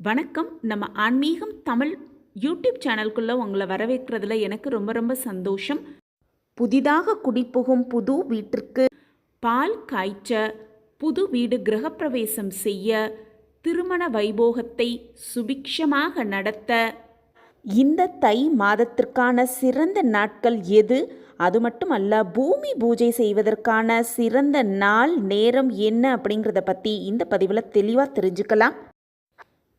வணக்கம். நம்ம ஆன்மீகம் தமிழ் யூடியூப் சேனல்குள்ளே உங்களை வரவேற்கிறதுல எனக்கு ரொம்ப ரொம்ப சந்தோஷம். புதிதாக குடிபுகும் புது வீட்டிற்கு பால் காய்ச்ச புது வீடு கிரகப்பிரவேசம் செய்ய திருமண வைபோகத்தை சுபிக்ஷமாக நடத்த இந்த தை மாதத்திற்கான சிறந்த நாட்கள் எது? அது மட்டுமல்ல பூமி பூஜை செய்வதற்கான சிறந்த நாள் நேரம் என்ன அப்படிங்கிறத பற்றி இந்த பதிவில் தெளிவாக தெரிஞ்சுக்கலாம்.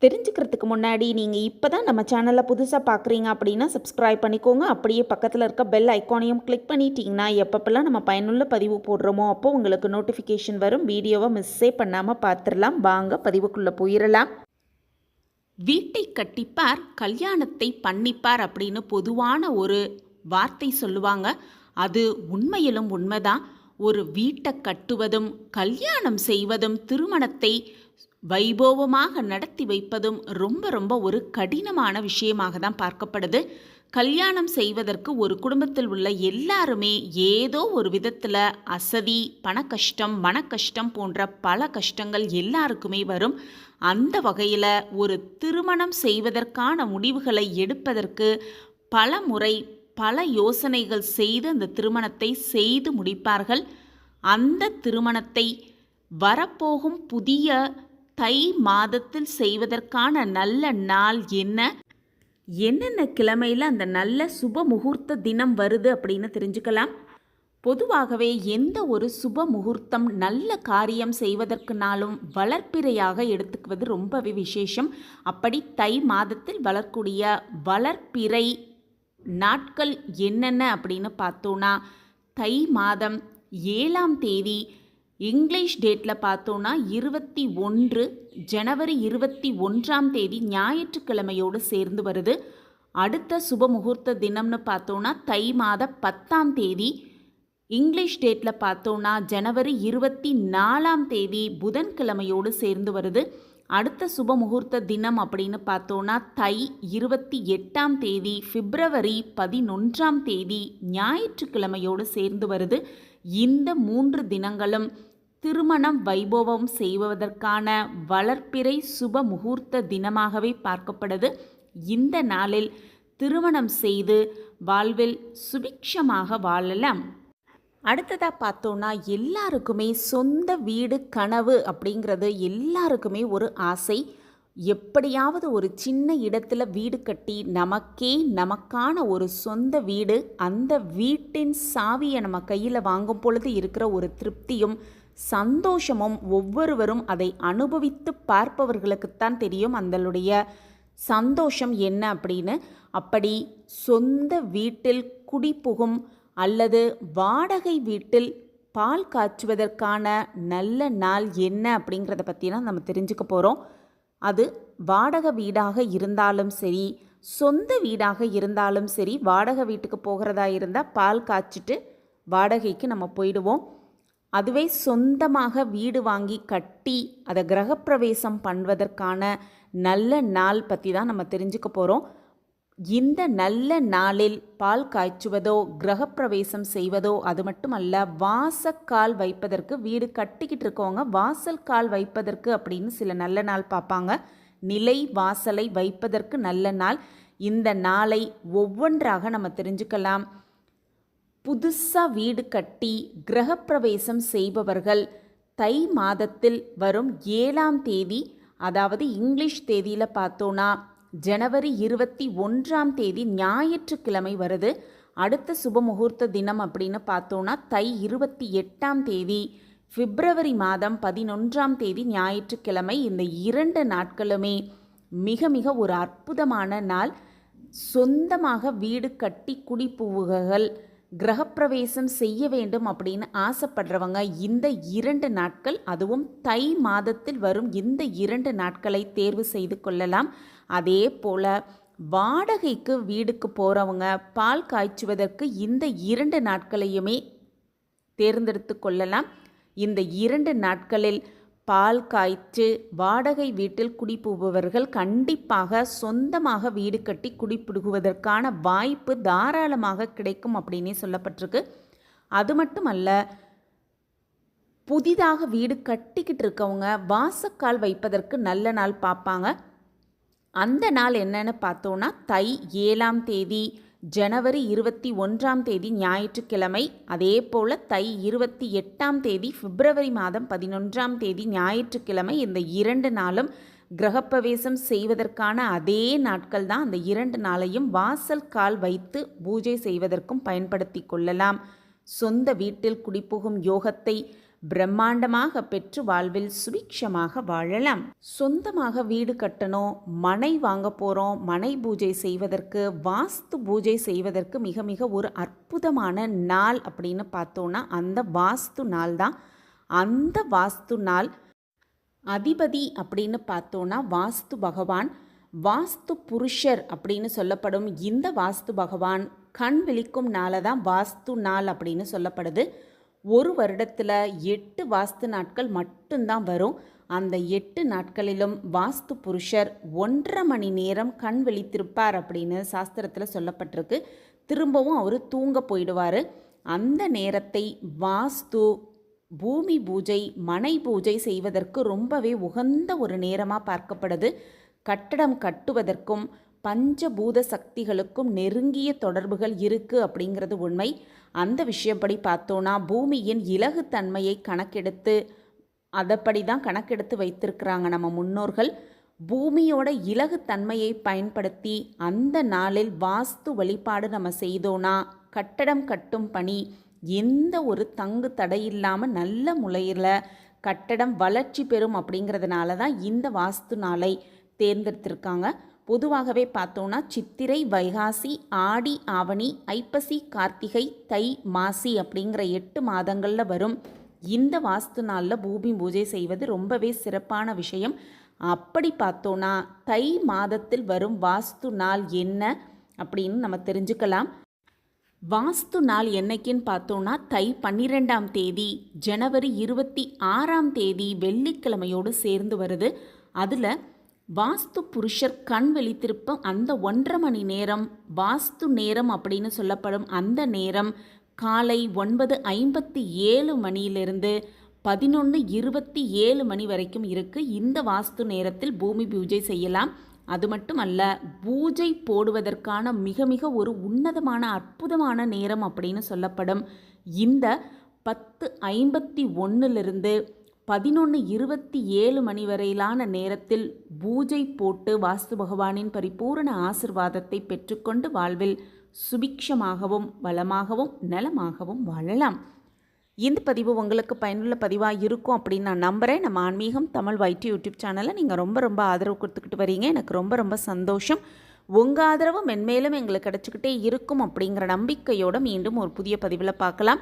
தெரிஞ்சுக்கிறதுக்கு முன்னாடி நீங்கள் இப்போ தான் நம்ம சேனலை புதுசாக பார்க்குறீங்க அப்படின்னா சப்ஸ்கிரைப் பண்ணிக்கோங்க. அப்படியே பக்கத்தில் இருக்க பெல் ஐக்கானையும் கிளிக் பண்ணிட்டீங்கன்னா எப்பப்பெல்லாம் நம்ம பயனுள்ள பதிவு போடுறோமோ அப்போ உங்களுக்கு நோட்டிஃபிகேஷன் வரும். வீடியோவை மிஸ்ஸே பண்ணாமல் பார்த்துடலாம் வாங்க பதிவுக்குள்ளே போயிடலாம் வீட்டை கட்டிப்பார் கல்யாணத்தை பண்ணிப்பார் அப்படின்னு பொதுவான ஒரு வார்த்தை சொல்லுவாங்க. அது உண்மையிலும் உண்மைதான். ஒரு வீட்டை கட்டுவதும் கல்யாணம் செய்வதும் திருமணத்தை வைபவமாக நடத்தி வைப்பதும் ரொம்ப ரொம்ப ஒரு கடினமான விஷயமாக தான் பார்க்கப்படுது. கல்யாணம் செய்வதற்கு ஒரு குடும்பத்தில் உள்ள எல்லாருமே ஏதோ ஒரு விதத்தில் அசதி பண கஷ்டம் மன கஷ்டம் போன்ற பல கஷ்டங்கள் எல்லாருக்குமே வரும். அந்த வகையில் ஒரு திருமணம் செய்வதற்கான முடிவுகளை எடுப்பதற்கு பல முறை பல யோசனைகள் செய்து அந்த திருமணத்தை செய்து முடிப்பார்கள். அந்த திருமணத்தை வரப்போகும் புதிய தை மாதத்தில் செய்வதற்கான நல்ல நாள் என்ன? என்னென்ன கிழமையில் அந்த நல்ல சுப முகூர்த்த தினம் வருது அப்படின்னு தெரிஞ்சுக்கலாம். பொதுவாகவே எந்த ஒரு சுப முகூர்த்தம் நல்ல காரியம் செய்வதற்குனாலும் வளர்ப்பிறையாக எடுத்துக்குவது ரொம்பவே விசேஷம். அப்படி தை மாதத்தில் வளரக்கூடிய வளர்ப்பிறை நாட்கள் என்னென்ன அப்படின்னு பார்த்தோன்னா தை மாதம் ஏழாம் தேதி இங்கிலீஷ் டேட்டில் பார்த்தோன்னா இருபத்தி ஒன்று ஜனவரி இருபத்தி ஒன்றாம் தேதி ஞாயிற்றுக்கிழமையோடு சேர்ந்து வருது. அடுத்த சுப முகூர்த்த தினம்னு பார்த்தோன்னா தை மாத பத்தாம் தேதி இங்கிலீஷ் டேட்டில் பார்த்தோன்னா ஜனவரி இருபத்தி நாலாம் தேதி புதன்கிழமையோடு சேர்ந்து வருது. அடுத்த சுப முகூர்த்த தினம் அப்படின்னு பார்த்தோன்னா தை இருபத்தி எட்டாம் தேதி பிப்ரவரி பதினொன்றாம் தேதி ஞாயிற்றுக்கிழமையோடு சேர்ந்து வருது. இந்த மூன்று தினங்களும் திருமணம் வைபவம் செய்வதற்கான வளர்ப்பிறை சுப முகூர்த்த தினமாகவே பார்க்கப்படுது. இந்த நாளில் திருமணம் செய்து வாழ்வில் சுபிக்ஷமாக வாழலாம். அடுத்ததாக பார்த்தோன்னா எல்லாருக்குமே சொந்த வீடு கனவு அப்படிங்கிறது எல்லாருக்குமே ஒரு ஆசை. எப்படியாவது ஒரு சின்ன இடத்துல வீடு கட்டி நமக்கே நமக்கான ஒரு சொந்த வீடு அந்த வீட்டின் சாவியை நம்ம கையில் வாங்கும் பொழுது இருக்கிற ஒரு திருப்தியும் சந்தோஷமும் ஒவ்வொருவரும் அதை அனுபவித்து பார்ப்பவர்களுக்குத்தான் தெரியும் அந்தளுடைய சந்தோஷம் என்ன அப்படின்னு. அப்படி சொந்த வீட்டில் குடிபுகும் அல்லது வாடகை வீட்டில் பால் காய்ச்சுவதற்கான நல்ல நாள் என்ன அப்படிங்கிறத பற்றி தான் நம்ம தெரிஞ்சுக்க போகிறோம் அது வாடகை வீடாக இருந்தாலும் சரி சொந்த வீடாக இருந்தாலும் சரி வாடகை வீட்டுக்கு போகிறதா இருந்தால் பால் காய்ச்சிட்டு வாடகைக்கு நம்ம போயிடுவோம். அதுவே சொந்தமாக வீடு வாங்கி கட்டி அதை கிரகப்பிரவேசம் பண்ணுவதற்கான நல்ல நாள் பற்றி தான் நம்ம தெரிஞ்சுக்க போகிறோம் இந்த நல்ல நாளில் பால் காய்ச்சுவதோ கிரகப்பிரவேசம் செய்வதோ அது மட்டுமல்ல வாசக்கால் வைப்பதற்கு வீடு கட்டிக்கிட்டு இருக்கவங்க வாசல் கால் வைப்பதற்கு அப்படின்னு சில நல்ல நாள் பார்ப்பாங்க. நிலை வாசலை வைப்பதற்கு நல்ல நாள். இந்த நாளை ஒவ்வொன்றாக நம்ம தெரிஞ்சுக்கலாம். புதுசாக வீடு கட்டி கிரகப்பிரவேசம் செய்பவர்கள் தை மாதத்தில் வரும் ஏழாம் தேதி அதாவது இங்கிலீஷ் தேதியில் பார்த்தோன்னா ஜனவரி இருபத்தி ஒன்றாம் தேதி ஞாயிற்றுக்கிழமை வருது. அடுத்த சுப முகூர்த்த தினம் அப்படின்னு பார்த்தோன்னா தை இருபத்தி எட்டாம் தேதி. பிப்ரவரி மாதம் பதினொன்றாம் தேதி ஞாயிற்றுக்கிழமை இந்த இரண்டு நாட்களுமே. மிக மிக ஒரு அற்புதமான நாள். சொந்தமாக வீடு கட்டி குடிப்புவுகள் கிரகப்பிரவேசம் செய்ய வேண்டும் அப்படின்னு ஆசைப்படுறவங்க இந்த இரண்டு நாட்கள் அதுவும் தை மாதத்தில் வரும் இந்த இரண்டு நாட்களை தேர்வு செய்து கொள்ளலாம். அதே போல் வாடகைக்கு வீடுக்கு போகிறவங்க பால் காய்ச்சுவதற்கு இந்த இரண்டு நாட்களையுமே தேர்ந்தெடுத்து கொள்ளலாம். இந்த இரண்டு நாட்களில் பால் காய்ச்சு வாடகை வீட்டில் குடிபுபவர்கள் கண்டிப்பாக சொந்தமாக வீடு கட்டி குடிபுடுகுவதற்கான வாய்ப்பு தாராளமாக கிடைக்கும் அப்படின்னே சொல்லப்பட்டிருக்கு. அது மட்டுமல்ல புதிதாக வீடு கட்டிக்கிட்டு இருக்கவங்க வாசக்கால் வைப்பதற்கு நல்ல நாள் பார்ப்பாங்க. அந்த நாள் என்னென்னு பார்த்தோன்னா தை ஏழாம் தேதி ஜனவரி இருபத்தி ஒன்றாம் தேதி ஞாயிற்றுக்கிழமை அதே போல் தை இருபத்தி எட்டாம் தேதி பிப்ரவரி மாதம் பதினொன்றாம் தேதி ஞாயிற்றுக்கிழமை இந்த இரண்டு நாளும் கிரகப்பிரவேசம் செய்வதற்கான அதே நாட்கள் தான் அந்த இரண்டு நாளையும் வாசல் கால் வைத்து பூஜை செய்வதற்கும் பயன்படுத்தி கொள்ளலாம். சொந்த வீட்டில் குடிபுகும் யோகத்தை பிரம்மாண்டமாக பெற்று வாழ்வில் சுபிக்ஷமாக வாழலாம். சொந்தமாக வீடு கட்டணும் மனை வாங்க போகிறோம் மனை பூஜை செய்வதற்கு வாஸ்து பூஜை செய்வதற்கு மிக மிக ஒரு அற்புதமான நாள் அப்படின்னு பார்த்தோன்னா அந்த வாஸ்து நாள் தான். அந்த வாஸ்து நாள் அதிபதி அப்படின்னு பார்த்தோன்னா வாஸ்து பகவான் வாஸ்து புருஷர் அப்படின்னு சொல்லப்படும் இந்த வாஸ்து பகவான் கண் விழிக்கும் நாளை தான் வாஸ்து நாள் அப்படின்னு சொல்லப்படுது. ஒரு வருடத்தில் எட்டு வாஸ்து நாட்கள் மட்டும்தான் வரும். அந்த எட்டு நாட்களிலும் வாஸ்து புருஷர் ஒன்றரை மணி நேரம் கண் விழித்திருப்பார் அப்படின்னு சாஸ்திரத்தில் சொல்லப்பட்டிருக்கு. திரும்பவும் அவர் தூங்க போயிடுவார். அந்த நேரத்தை வாஸ்து பூமி பூஜை மனை பூஜை செய்வதற்கு ரொம்பவே உகந்த ஒரு நேரமாக பார்க்கப்படுது. கட்டடம் கட்டுவதற்கும் பஞ்சபூத சக்திகளுக்கும் நெருங்கிய தொடர்புகள் இருக்குது அப்படிங்கிறது உண்மை. அந்த விஷயப்படி பார்த்தோன்னா பூமியின் இலகுத்தன்மையை கணக்கெடுத்து அதைப்படி தான் கணக்கெடுத்து வைத்திருக்கிறாங்க நம்ம முன்னோர்கள். பூமியோட இலகுத்தன்மையை பயன்படுத்தி அந்த நாளில் வாஸ்து வழிபாடு நம்ம செய்தோன்னா கட்டடம் கட்டும் பணி எந்த ஒரு தங்கு தடையில்லாமல் நல்ல முறையில் கட்டடம் வளர்ச்சி பெறும் அப்படிங்கிறதுனால தான் இந்த வாஸ்து நாளை தேர்ந்தெடுத்திருக்காங்க. பொதுவாகவே பார்த்தோன்னா சித்திரை வைகாசி ஆடி ஆவணி ஐப்பசி கார்த்திகை தை மாசி அப்படிங்கிற எட்டு மாதங்களில் வரும். இந்த வாஸ்து நாளில் பூமி பூஜை செய்வது ரொம்பவே சிறப்பான விஷயம். அப்படி பார்த்தோன்னா தை மாதத்தில் வரும் வாஸ்து நாள் என்ன அப்படின்னு நம்ம தெரிஞ்சுக்கலாம். வாஸ்து நாள் என்னைக்குன்னு பார்த்தோன்னா தை பன்னிரெண்டாம் தேதி ஜனவரி இருபத்தி ஆறாம் தேதி வெள்ளிக்கிழமையோடு சேர்ந்து வருது. அதில் வாஸ்து புருஷர் கண் வெளித்திருப்ப அந்த ஒன்றரை மணி நேரம். வாஸ்து நேரம் அப்படின்னு சொல்லப்படும் அந்த நேரம் காலை ஒன்பது ஐம்பத்தி ஏழு மணியிலிருந்து பதினொன்று இருபத்தி ஏழு மணி வரைக்கும் இருக்குது இந்த வாஸ்து நேரத்தில் பூமி பூஜை செய்யலாம். அது மட்டும் அல்ல பூஜை போடுவதற்கான மிக மிக ஒரு உன்னதமான அற்புதமான நேரம் அப்படின்னு சொல்லப்படும். இந்த பத்து ஐம்பத்தி ஒன்றுலேருந்து பதினொன்று இருபத்தி ஏழு மணி வரையிலான நேரத்தில் பூஜை போட்டு வாஸ்து பகவானின் பரிபூரண ஆசிர்வாதத்தை பெற்றுக்கொண்டு வாழ்வில் சுபிக்ஷமாகவும் வளமாகவும் நலமாகவும் வாழலாம். இந்த பதிவு உங்களுக்கு பயனுள்ள பதிவாக இருக்கும் அப்படின்னு நான் நம்புகிறேன் நம்ம ஆன்மீகம் தமிழ் வைட்டி யூடியூப் சேனலை நீங்கள் ரொம்ப ரொம்ப ஆதரவு கொடுத்துக்கிட்டு வரீங்க. எனக்கு ரொம்ப ரொம்ப சந்தோஷம். உங்கள் ஆதரவு மென்மேலும் எங்களுக்கு கிடச்சிக்கிட்டே இருக்கும் அப்படிங்கிற நம்பிக்கையோடு மீண்டும் ஒரு புதிய பதிவில் பார்க்கலாம்.